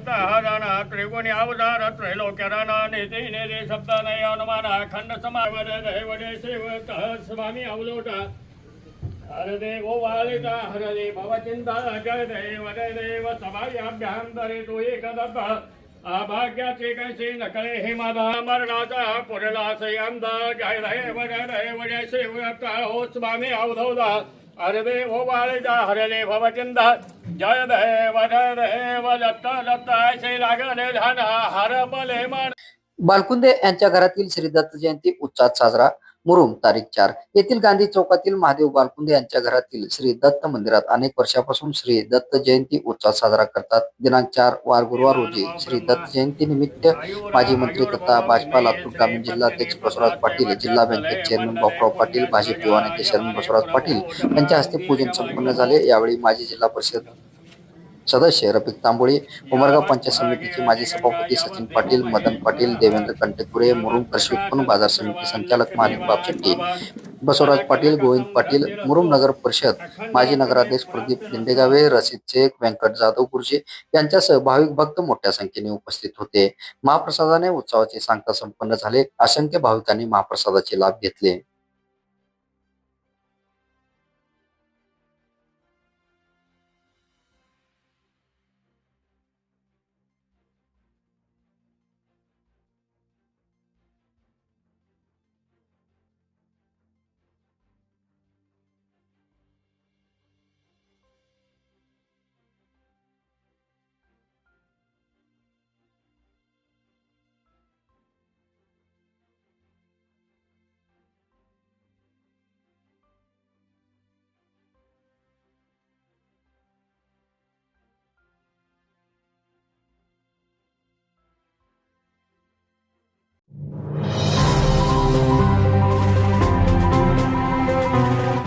त्रिगुणी अवतार त्रैलोक्यदाना नेते नेते शब्दानय अनुमान खंड समावड शिव तह स्वामी अवलोटा। हरदे देव वालिता हरदे भवचिंता जय देव जय देव सभायाभ्यां दरे तो एक अभाग्याचे कैसे नकळे हे माधा मरणाचा पुरला अंध। जय देव जय देव जय शिव हो स्वामी अवधौदा। हर देव वालिता हर दे जय देव जय देव दत्त दत्त ऐसे लागले धन हर बले मन बालकुंदे यांच्या घरातील श्री दत्त जयंती उत्साहात साजरा. मुरुम तारीख चार. येथील गांधी चौकातील महादेव बालकुंदे यांच्या घरातील श्री दत्त मंदिरात अनेक वर्षापासून श्री दत्त जयंती उत्साह साजरा करतात. दिनांक चार वार गुरुवार रोजी श्री दत्त जयंती निमित्त माजी मंत्री तथा भाजपा लातूर ग्रामीण जिल्हाध्यक्ष बसवराज पाटील जिल्हा बँकेचे चेअरमन बापराव पाटील भाजप युवा नेते चेअरमन बसवराज पाटील यांच्या हस्ते पूजन संपन्न झाले. यावेळी माजी जिल्हा परिषद सदस्य रफिक तांबोळे उमरगाव पंचायत समितीचे माजी सभापती सचिन पाटील मदन पाटील देवेंद्र कंटेपुरे मुरुम कृषी उत्पन्न बाजार समिती संचालक माणिक बाप शेट्टी बसवराज पाटील गोविंद पाटील मुरुम नगर परिषद माजी नगराध्यक्ष प्रदीप लिंडेगावे रसिद शेख व्यंकट जाधव गुरुजी यांच्यासह भाविक भक्त मोठ्या संख्येने उपस्थित होते. महाप्रसादाने उत्सवाचे सांगता संपन्न झाले. असंख्य भाविकांनी महाप्रसादाचे लाभ घेतले.